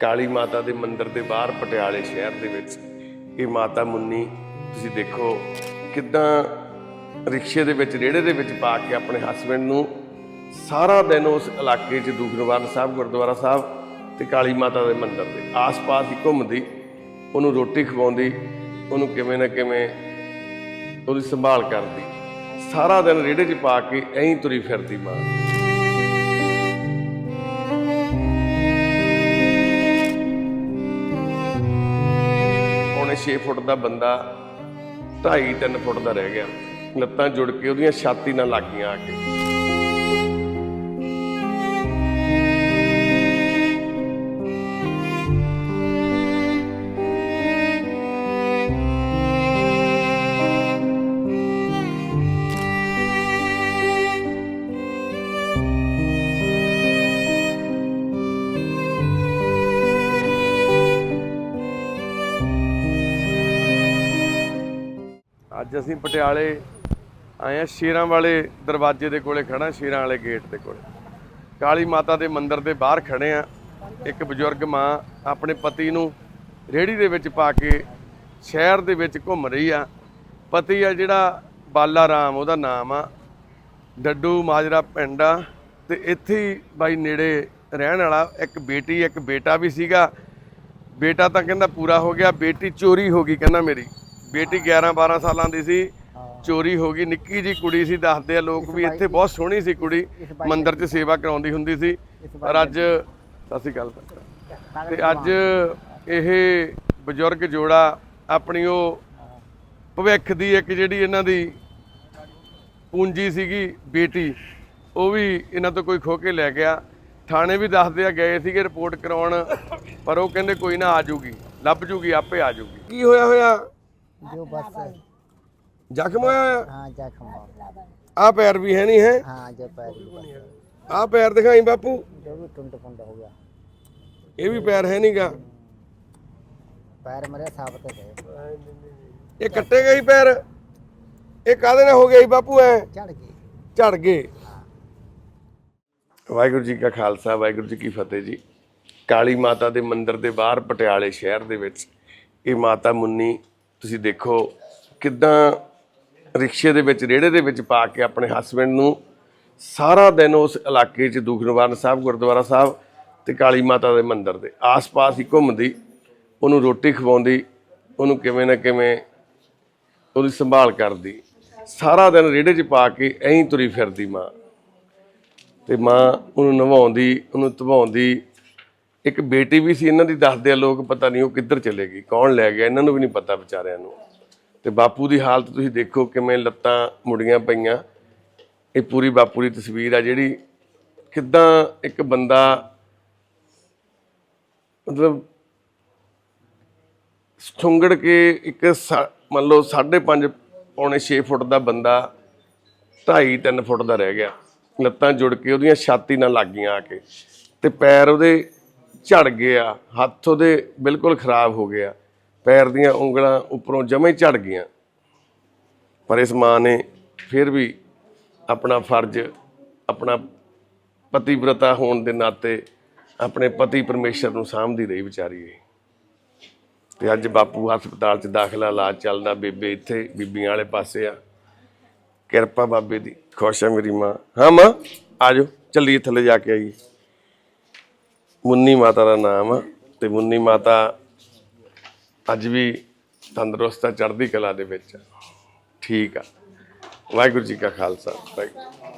ਕਾਲੀ ਮਾਤਾ ਦੇ ਮੰਦਿਰ ਦੇ ਬਾਹਰ ਪਟਿਆਲੇ ਸ਼ਹਿਰ ਦੇ ਵਿੱਚ ਇਹ ਮਾਤਾ ਮੁੰਨੀ, ਤੁਸੀਂ ਦੇਖੋ ਕਿਦਾਂ ਰਿਕਸ਼ੇ ਦੇ ਵਿੱਚ ਰੇੜੇ ਦੇ ਵਿੱਚ ਪਾ ਕੇ ਆਪਣੇ ਹਸਬੰਡ ਨੂੰ ਸਾਰਾ ਦਿਨ ਉਸ ਇਲਾਕੇ 'ਚ ਦੂਖਨਵਾਰ ਸਾਹਿਬ, ਗੁਰਦੁਆਰਾ ਸਾਹਿਬ ਤੇ ਕਾਲੀ ਮਾਤਾ ਦੇ ਮੰਦਿਰ ਦੇ ਆਸ-ਪਾਸ ਹੀ ਘੁੰਮਦੀ, ਉਹਨੂੰ ਰੋਟੀ ਖਵਾਉਂਦੀ, ਉਹਨੂੰ ਕਿਵੇਂ ਨਾ ਕਿਵੇਂ ਉਹਦੀ ਸੰਭਾਲ ਕਰਦੀ। ਸਾਰਾ ਦਿਨ ਰੇੜੇ 'ਚ ਪਾ ਕੇ ਐਂ ਤੁਰੀ ਫਿਰਦੀ ਮਾਂ। 6 ਫੁੱਟ ਦਾ ਬੰਦਾ 2.5 3 ਫੁੱਟ ਦਾ ਰਹਿ ਗਿਆ। ਲੱਤਾਂ ਜੁੜ ਕੇ ਉਹਦੀਆਂ ਛਾਤੀ ਨਾਲ ਲੱਗ ਗਈਆਂ ਆ ਕੇ। ਅੱਜ ਅਸੀਂ ਪਟਿਆਲੇ ਆਏ ਆ ਸ਼ੇਰਾਂ ਵਾਲੇ ਦਰਵਾਜ਼ੇ ਦੇ ਕੋਲੇ ਖੜਾ ਸ਼ੇਰਾਂ ਵਾਲੇ ਗੇਟ ਦੇ ਕੋਲੇ। ਕਾਲੀ ਮਾਤਾ ਦੇ ਮੰਦਿਰ ਦੇ ਬਾਹਰ ਖੜੇ ਆ ਇੱਕ ਬਜ਼ੁਰਗ ਮਾਂ ਆਪਣੇ ਪਤੀ ਨੂੰ ਰੇੜੀ ਦੇ ਵਿੱਚ ਪਾ ਕੇ ਸ਼ਹਿਰ ਦੇ ਵਿੱਚ ਘੁੰਮ ਰਹੀ ਆ। ਪਤੀ ਆ ਜਿਹੜਾ ਬਾਲਾ ਰਾਮ, ਉਹਦਾ ਨਾਮ ਆ। ਡੱਡੂ ਮਾਜਰਾ ਪਿੰਡ ਆ ਤੇ ਇੱਥੇ ਬਾਈ ਨੇੜੇ ਰਹਿਣ ਵਾਲਾ ਇੱਕ ਬੇਟੀ, ਇੱਕ ਬੇਟਾ ਵੀ ਸੀਗਾ। ਬੇਟਾ ਤਾਂ ਕਹਿੰਦਾ ਪੂਰਾ ਹੋ ਗਿਆ, ਬੇਟੀ ਚੋਰੀ ਹੋ ਗਈ ਕਹਿੰਦਾ ਮੇਰੀ। ਬੇਟੀ 11 12 ਸਾਲਾਂ ਦੀ ਸੀ ਚੋਰੀ ਹੋ ਗਈ ਨਿੱਕੀ ਜੀ ਕੁੜੀ ਸੀ ਦੱਸਦੇ ਆ ਲੋਕ ਵੀ ਇੱਥੇ ਬਹੁਤ ਸੋਹਣੀ ਸੀ ਕੁੜੀ ਮੰਦਿਰ 'ਚ ਸੇਵਾ ਕਰਾਉਂਦੀ ਹੁੰਦੀ ਸੀ। ਪਰ ਅੱਜ ਸਤਿ ਸ਼੍ਰੀ ਅਕਾਲ ਤੇ ਅੱਜ ਇਹ ਬਜ਼ੁਰਗ ਜੋੜਾ ਆਪਣੀ ਉਹ ਭਵਿੱਖ ਦੀ ਇੱਕ ਜਿਹੜੀ ਇਹਨਾਂ ਦੀ ਪੂੰਜੀ ਸੀਗੀ ਬੇਟੀ ਉਹ ਵੀ ਇਹਨਾਂ ਤੋਂ ਕੋਈ ਖੋ ਕੇ ਲੈ ਗਿਆ। ਥਾਣੇ ਵੀ ਦੱਸਦੇ ਆ ਗਏ ਸੀਗੇ ਰਿਪੋਰਟ ਕਰਾਉਣ ਪਰ ਉਹ ਕਹਿੰਦੇ ਕੋਈ ਨਾ ਆ ਜੂਗੀ ਲੱਭ ਜੂਗੀ ਆਪੇ ਆ ਜੂਗੀ। ਕੀ ਹੋਇਆ ਹੋਇਆ? जो बस ਜ਼ਖਮ ਹੋਇਆ ਹੋਇਆ हाँ जख्म हो। ਆ ਪੈਰ ਵੀ ਹੈ ਨਹੀਂ ਹੈ हाँ जो पैर भी बस। ਆ पैर ਦਿਖਾਈ ਬਾਪੂ जो भी टुंड फुंड हो गया ਇਹ ਵੀ ਪੈਰ ਹੈ ਨਹੀਂਗਾ पैर मेरे साबत थे ਇਹ ਕੱਟੇ ਗਈ ਪੈਰ ਇਹ ਕਾਹਦੇ ਨਾਲ ਹੋ ਗਿਆ ਜੀ ਬਾਪੂ ਐ चढ़ गई ਝੜ ਗਏ ਵਾਹਿਗੁਰੂ ਜੀ ਕਾ ਖਾਲਸਾ ਵਾਹਿਗੁਰੂ ਜੀ ਕੀ ਫਤਿਹ ਜੀ ਕਾਲੀ ਮਾਤਾ ਦੇ ਮੰਦਿਰ ਦੇ ਬਾਹਰ ਪਟਿਆਲੇ ਸ਼ਹਿਰ ਦੇ ਵਿੱਚ ਇਹ ਮਾਤਾ ਮੁੰਨੀ ਤੁਸੀਂ ਦੇਖੋ ਕਿਦਾਂ ਰਿਕਸ਼ੇ ਦੇ ਵਿੱਚ ਰੇੜੇ ਦੇ ਵਿੱਚ ਪਾ ਕੇ ਆਪਣੇ ਹਸਬੰਡ ਨੂੰ ਸਾਰਾ ਦਿਨ ਉਸ ਇਲਾਕੇ 'ਚ ਦੂਖਨਵਾਰਨ ਸਾਹਿਬ, ਗੁਰਦੁਆਰਾ ਸਾਹਿਬ ਤੇ ਕਾਲੀ ਮਾਤਾ ਦੇ ਮੰਦਿਰ ਦੇ ਆਸ-ਪਾਸ ਹੀ ਘੁੰਮਦੀ, ਉਹਨੂੰ ਰੋਟੀ ਖਵਾਉਂਦੀ, ਉਹਨੂੰ ਕਿਵੇਂ ਨਾ ਕਿਵੇਂ ਉਹਦੀ ਸੰਭਾਲ ਕਰਦੀ। ਸਾਰਾ ਦਿਨ ਰੇੜੇ 'ਚ ਪਾ ਕੇ ਐਂ ਤੁਰੀ ਫਿਰਦੀ ਮਾਂ। ਤੇ ਮਾਂ ਉਹਨੂੰ ਨਵਾਉਂਦੀ, ਉਹਨੂੰ ਧਵਾਉਂਦੀ ਇੱਕ ਬੇਟੀ ਵੀ ਸੀ, ਇਹਨਾਂ ਦੀ ਦੱਸਦੇ ਆ ਲੋਕ ਪਤਾ ਨਹੀਂ ਉਹ ਕਿੱਧਰ ਚਲੇ ਗਈ, ਕੌਣ ਲੈ ਗਿਆ, ਇਹਨਾਂ ਨੂੰ ਵੀ ਨਹੀਂ ਪਤਾ ਵਿਚਾਰਿਆਂ ਨੂੰ। ਤੇ ਬਾਪੂ ਦੀ ਹਾਲਤ ਤੁਸੀਂ ਦੇਖੋ ਕਿਵੇਂ ਲੱਤਾਂ ਮੁੜੀਆਂ ਪਈਆਂ। ਇਹ ਪੂਰੀ ਬਾਪੂ ਦੀ ਤਸਵੀਰ ਆ ਜਿਹੜੀ ਕਿੱਦਾਂ ਇੱਕ ਬੰਦਾ ਮਤਲਬ ਸੁੰਗੜ ਕੇ ਇੱਕ ਸਾ- ਮੰਨ ਲਓ 5.5 ਪੌਣੇ 6 ਫੁੱਟ ਦਾ ਬੰਦਾ 2.5 3 ਫੁੱਟ ਦਾ ਰਹਿ ਗਿਆ। ਲੱਤਾਂ ਜੁੜ ਕੇ ਉਹਦੀਆਂ ਛਾਤੀ ਨਾਲ ਲੱਗ ਗਈਆਂ ਆ ਕੇ। ਤੇ ਪੈਰ ਉਹਦੇ ਝੜ ਗਿਆ, ਹੱਥ ਉਹਦੇ ਬਿਲਕੁਲ ਖਰਾਬ ਹੋ ਗਿਆ, ਪੈਰ ਦੀਆਂ ਉਂਗਲਾਂ ਉੱਪਰੋਂ ਜਮੇ ਝੜ ਗਈਆਂ। ਪਰ ਇਸ ਮਾਂ ਨੇ ਫਿਰ ਵੀ ਆਪਣਾ ਫਰਜ਼, ਆਪਣਾ ਪਤੀਵ੍ਰਤਾ ਹੋਣ ਦੇ ਨਾਤੇ ਆਪਣੇ ਪਤੀ ਪਰਮੇਸ਼ਰ ਨੂੰ ਸਾਂਭਦੀ ਰਹੀ ਵਿਚਾਰੀ ਇਹ। ਤੇ ਅੱਜ ਬਾਪੂ ਹਸਪਤਾਲ 'ਚ ਦਾਖਲਾ, ਇਲਾਜ ਚੱਲਦਾ, ਬੇਬੇ ਇੱਥੇ, ਬੀਬੀਆਂ ਵਾਲੇ ਪਾਸੇ ਆ। ਕਿਰਪਾ ਬਾਬੇ ਦੀ, ਖੁਸ਼ ਆ ਮੇਰੀ ਮਾਂ। ਹਾਂ ਮਾਂ ਆਜੋ ਚੱਲੀਏ ਥੱਲੇ ਜਾ ਕੇ ਆਈਏ। ਮੁੰਨੀ ਮਾਤਾ ਦਾ ਨਾਮ ਆ ਤੇ ਮੁੰਨੀ ਮਾਤਾ ਅੱਜ ਵੀ ਤੰਦਰੁਸਤ ਆ, ਚੜ੍ਹਦੀ ਕਲਾ ਦੇ ਵਿੱਚ ਠੀਕ ਆ। ਵਾਹਿਗੁਰੂ ਜੀ ਕਾ ਖਾਲਸਾ। ਵਾਹਿਗੁਰੂ।